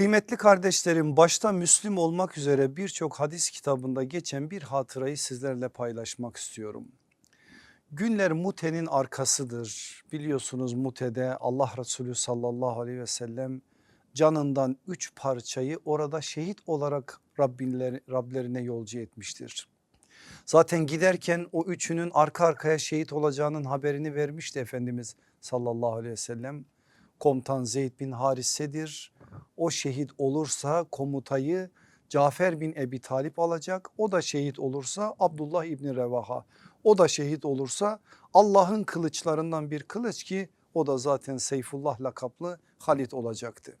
Kıymetli kardeşlerim başta Müslüm olmak üzere birçok hadis kitabında geçen bir hatırayı sizlerle paylaşmak istiyorum. Günler Mute'nin arkasıdır. Biliyorsunuz Mute'de Allah Resulü sallallahu aleyhi ve sellem canından üç parçayı orada şehit olarak Rabbinler, Rablerine yolcu etmiştir. Zaten giderken o üçünün arka arkaya şehit olacağının haberini vermişti Efendimiz sallallahu aleyhi ve sellem. Komutan Zeyd bin Harise'dir. O şehit olursa komutayı Cafer bin Ebi Talip alacak. O da şehit olursa Abdullah İbni Revaha. O da şehit olursa Allah'ın kılıçlarından bir kılıç ki o da zaten Seyfullah lakaplı Halit olacaktı.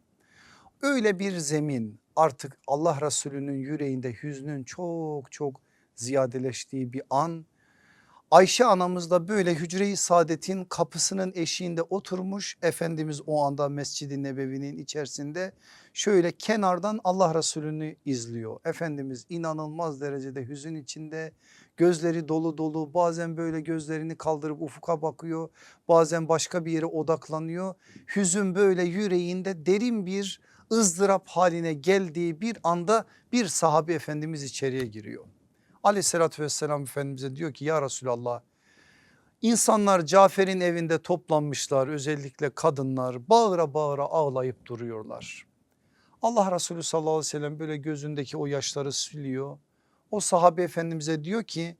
Öyle bir zemin artık Allah Resulü'nün yüreğinde hüznün çok çok ziyadeleştiği bir an. Ayşe anamız da böyle hücre-i saadetin kapısının eşiğinde oturmuş. Efendimiz o anda Mescid-i Nebevi'nin içerisinde şöyle kenardan Allah Resulü'nü izliyor. Efendimiz inanılmaz derecede hüzün içinde gözleri dolu dolu bazen böyle gözlerini kaldırıp ufuka bakıyor. Bazen başka bir yere odaklanıyor. Hüzün böyle yüreğinde derin bir ızdırap haline geldiği bir anda bir sahabe efendimiz içeriye giriyor. Aleyhissalatü vesselam Efendimiz'e diyor ki ya Resulallah insanlar Cafer'in evinde toplanmışlar özellikle kadınlar bağıra bağıra ağlayıp duruyorlar. Allah Resulü sallallahu aleyhi ve sellem böyle gözündeki o yaşları siliyor. O sahabe efendimize diyor ki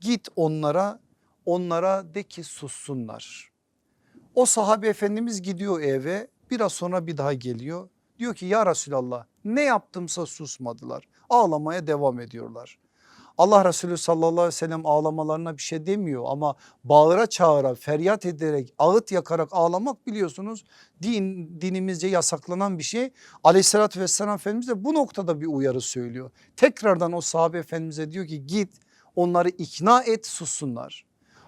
git onlara onlara de ki sussunlar. O sahabe efendimiz gidiyor eve biraz sonra bir daha geliyor. Diyor ki ya Resulallah ne yaptımsa susmadılar ağlamaya devam ediyorlar. Allah Resulü sallallahu aleyhi ve sellem ağlamalarına bir şey demiyor ama bağıra çağıra feryat ederek ağıt yakarak ağlamak biliyorsunuz din, dinimizce yasaklanan bir şey. Aleyhissalatü vesselam Efendimiz de bu noktada bir uyarı söylüyor. Tekrardan o sahabe efendimize diyor ki git onları ikna et sussunlar.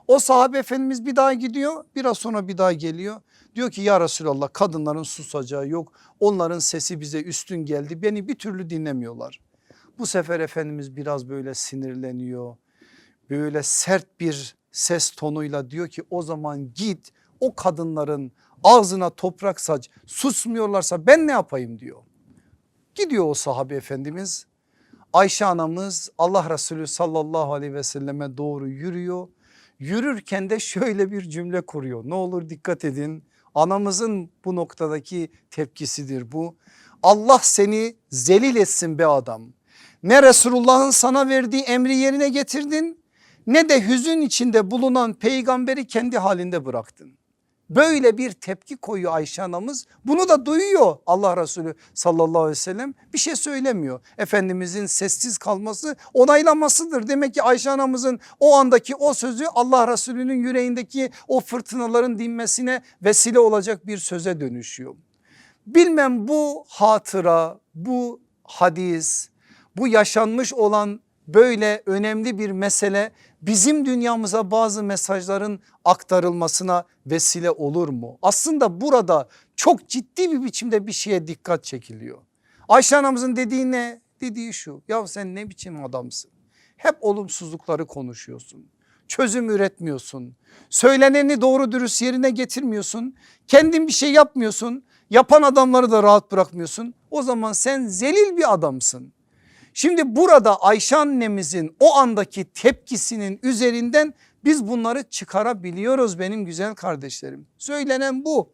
O sahabe efendimiz bir daha gidiyor biraz sonra bir daha geliyor. Diyor ki ya Resulallah kadınların susacağı yok onların sesi bize üstün geldi beni bir türlü dinlemiyorlar. Bu sefer Efendimiz biraz böyle sinirleniyor. Böyle sert bir ses tonuyla diyor ki o zaman git o kadınların ağzına toprak saç susmuyorlarsa ben ne yapayım diyor. Gidiyor o sahabe efendimiz Ayşe anamız Allah Resulü sallallahu aleyhi ve selleme doğru yürüyor. Yürürken de şöyle bir cümle kuruyor ne olur dikkat edin anamızın bu noktadaki tepkisidir bu. Allah seni zelil etsin be adam ne Resulullah'ın sana verdiği emri yerine getirdin ne de hüzün içinde bulunan peygamberi kendi halinde bıraktın. Böyle bir tepki koyuyor Ayşe anamız bunu da duyuyor Allah Resulü sallallahu aleyhi ve sellem bir şey söylemiyor. Efendimizin sessiz kalması onaylamasıdır. Demek ki Ayşe anamızın o andaki o sözü Allah Resulü'nün yüreğindeki o fırtınaların dinmesine vesile olacak bir söze dönüşüyor. Bilmem bu hatıra bu hadis bu yaşanmış olan böyle önemli bir mesele bizim dünyamıza bazı mesajların aktarılmasına vesile olur mu? Aslında burada çok ciddi bir biçimde bir şeye dikkat çekiliyor. Ayşe anamızın dediği ne? Dediği şu ya sen ne biçim adamsın? Hep olumsuzlukları konuşuyorsun. Çözüm üretmiyorsun. Söyleneni doğru dürüst yerine getirmiyorsun. Kendin bir şey yapmıyorsun. Yapan adamları da rahat bırakmıyorsun. O zaman sen zelil bir adamsın. Şimdi burada Ayşe annemizin o andaki tepkisinin üzerinden biz bunları çıkarabiliyoruz benim güzel kardeşlerim. Söylenen bu.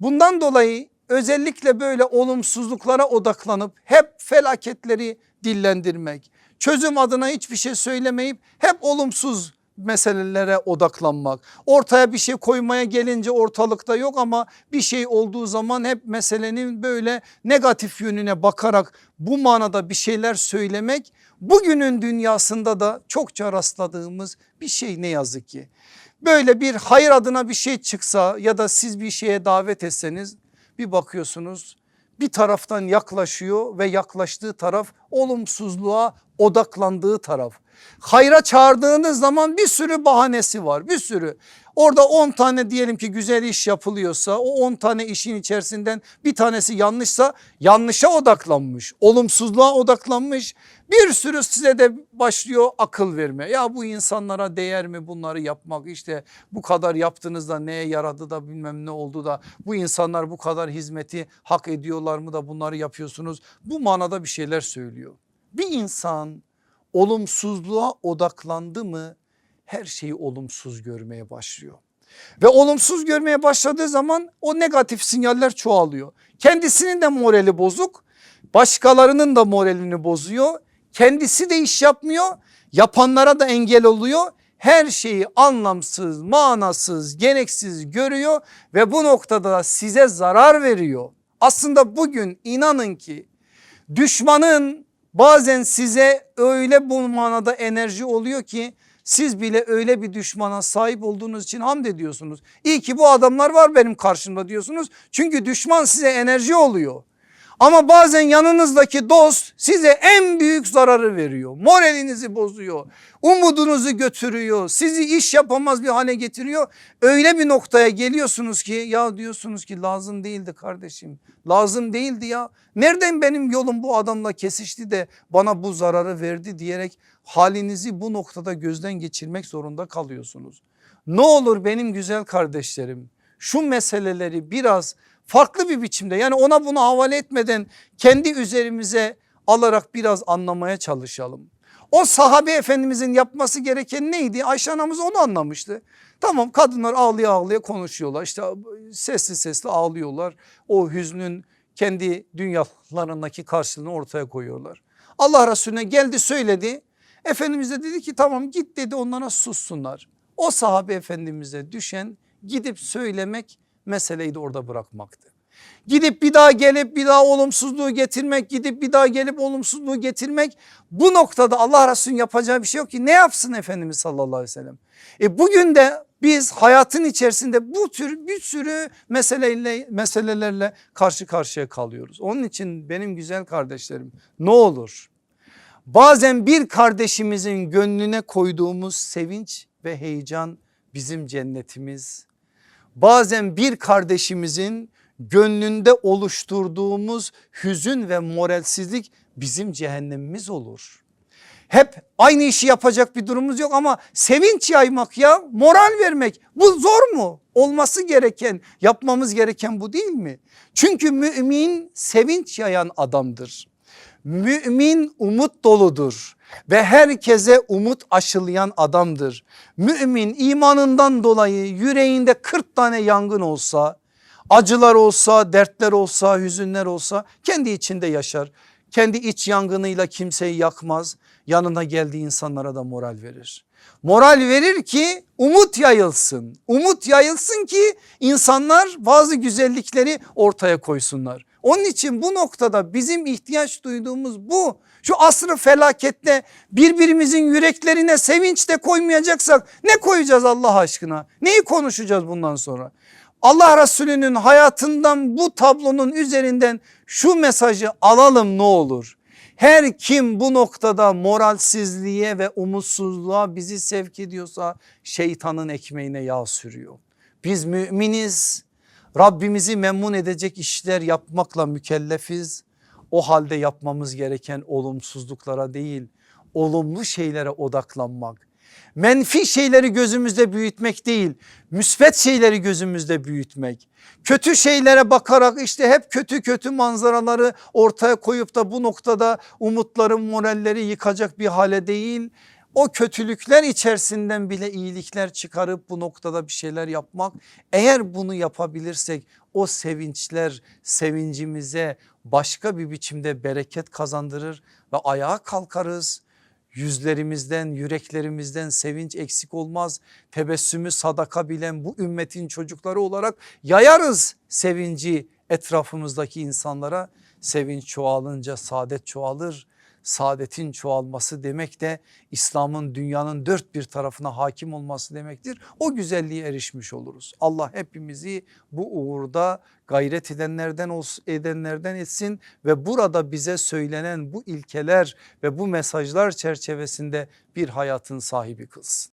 Bundan dolayı özellikle böyle olumsuzluklara odaklanıp hep felaketleri dillendirmek, çözüm adına hiçbir şey söylemeyip hep olumsuz meselelere odaklanmak. Ortaya bir şey koymaya gelince ortalıkta yok ama bir şey olduğu zaman hep meselenin böyle negatif yönüne bakarak bu manada bir şeyler söylemek bugünün dünyasında da çokça rastladığımız bir şey ne yazık ki. Böyle bir hayır adına bir şey çıksa ya da siz bir şeye davet etseniz bir bakıyorsunuz bir taraftan yaklaşıyor ve yaklaştığı taraf olumsuzluğa odaklandığı taraf. Hayra çağırdığınız zaman bir sürü bahanesi var bir sürü. Orada 10 tane diyelim ki güzel iş yapılıyorsa o 10 tane işin içerisinden bir tanesi yanlışsa yanlışa odaklanmış. Olumsuzluğa odaklanmış. Bir sürü size de başlıyor akıl verme. Ya bu insanlara değer mi bunları yapmak işte bu kadar yaptığınızda neye yaradı da bilmem ne oldu da bu insanlar bu kadar hizmeti hak ediyorlar mı da bunları yapıyorsunuz. Bu manada bir şeyler söylüyor. Bir insan olumsuzluğa odaklandı mı her şeyi olumsuz görmeye başlıyor. Ve olumsuz görmeye başladığı zaman o negatif sinyaller çoğalıyor. Kendisinin de morali bozuk, başkalarının da moralini bozuyor. Kendisi de iş yapmıyor, yapanlara da engel oluyor. Her şeyi anlamsız, manasız, gereksiz görüyor ve bu noktada da size zarar veriyor. Aslında bugün inanın ki düşmanın bazen size öyle bu manada enerji oluyor ki siz bile öyle bir düşmana sahip olduğunuz için hamd ediyorsunuz. İyi ki bu adamlar var benim karşımda diyorsunuz. Çünkü düşman size enerji oluyor. Ama bazen yanınızdaki dost size en büyük zararı veriyor. Moralinizi bozuyor. Umudunuzu götürüyor. Sizi iş yapamaz bir hale getiriyor. Öyle bir noktaya geliyorsunuz ki ya diyorsunuz ki lazım değildi kardeşim. Lazım değildi ya. Nereden benim yolum bu adamla kesişti de bana bu zararı verdi diyerek halinizi bu noktada gözden geçirmek zorunda kalıyorsunuz. Ne olur benim güzel kardeşlerim şu meseleleri biraz farklı bir biçimde yani ona bunu havale etmeden kendi üzerimize alarak biraz anlamaya çalışalım. O sahabe efendimizin yapması gereken neydi? Ayşe anamız onu anlamıştı. Tamam kadınlar ağlaya ağlaya konuşuyorlar işte sesli sesli ağlıyorlar. O hüznün kendi dünyalarındaki karşılığını ortaya koyuyorlar. Allah Resulüne geldi söyledi. Efendimiz de dedi ki tamam git dedi onlara sussunlar. O sahabe efendimize düşen gidip söylemek meseleyi de orada bırakmaktı. Gidip bir daha gelip bir daha olumsuzluğu getirmek gidip bir daha gelip olumsuzluğu getirmek bu noktada Allah Resulü'nün yapacağı bir şey yok ki ne yapsın Efendimiz sallallahu aleyhi ve sellem. E bugün de biz hayatın içerisinde bu tür bir sürü meseleyle, meselelerle karşı karşıya kalıyoruz. Onun için benim güzel kardeşlerim ne olur bazen bir kardeşimizin gönlüne koyduğumuz sevinç ve heyecan bizim cennetimiz. Bazen bir kardeşimizin gönlünde oluşturduğumuz hüzün ve moralsizlik bizim cehennemimiz olur. Hep aynı işi yapacak bir durumumuz yok ama sevinç yaymak ya moral vermek bu zor mu? Olması gereken yapmamız gereken bu değil mi? Çünkü mümin sevinç yayan adamdır. Mümin umut doludur ve herkese umut aşılayan adamdır. Mümin imanından dolayı yüreğinde 40 tane yangın olsa, acılar olsa, dertler olsa, hüzünler olsa kendi içinde yaşar. Kendi iç yangınıyla kimseyi yakmaz. Yanına geldiği insanlara da moral verir. Moral verir ki umut yayılsın. Umut yayılsın ki insanlar bazı güzellikleri ortaya koysunlar. Onun için bu noktada bizim ihtiyaç duyduğumuz bu. Şu asrı felakette birbirimizin yüreklerine sevinç de koymayacaksak ne koyacağız Allah aşkına? Neyi konuşacağız bundan sonra? Allah Resulü'nün hayatından bu tablonun üzerinden şu mesajı alalım ne olur. Her kim bu noktada moralsizliğe ve umutsuzluğa bizi sevk ediyorsa şeytanın ekmeğine yağ sürüyor. Biz müminiz Rabbimizi memnun edecek işler yapmakla mükellefiz. O halde yapmamız gereken olumsuzluklara değil olumlu şeylere odaklanmak. Menfi şeyleri gözümüzde büyütmek değil müsbet şeyleri gözümüzde büyütmek. Kötü şeylere bakarak işte hep kötü kötü manzaraları ortaya koyup da bu noktada umutların moralleri yıkacak bir hale değil o kötülükler içerisinden bile iyilikler çıkarıp bu noktada bir şeyler yapmak. Eğer bunu yapabilirsek o sevinçler sevincimize başka bir biçimde bereket kazandırır ve ayağa kalkarız. Yüzlerimizden yüreklerimizden sevinç eksik olmaz. Tebessümü sadaka bilen bu ümmetin çocukları olarak yayarız sevinci etrafımızdaki insanlara. Sevinç çoğalınca saadet çoğalır saadetin çoğalması demek de İslam'ın dünyanın dört bir tarafına hakim olması demektir. O güzelliğe erişmiş oluruz. Allah hepimizi bu uğurda gayret edenlerden edenlerden etsin ve burada bize söylenen bu ilkeler ve bu mesajlar çerçevesinde bir hayatın sahibi kılsın.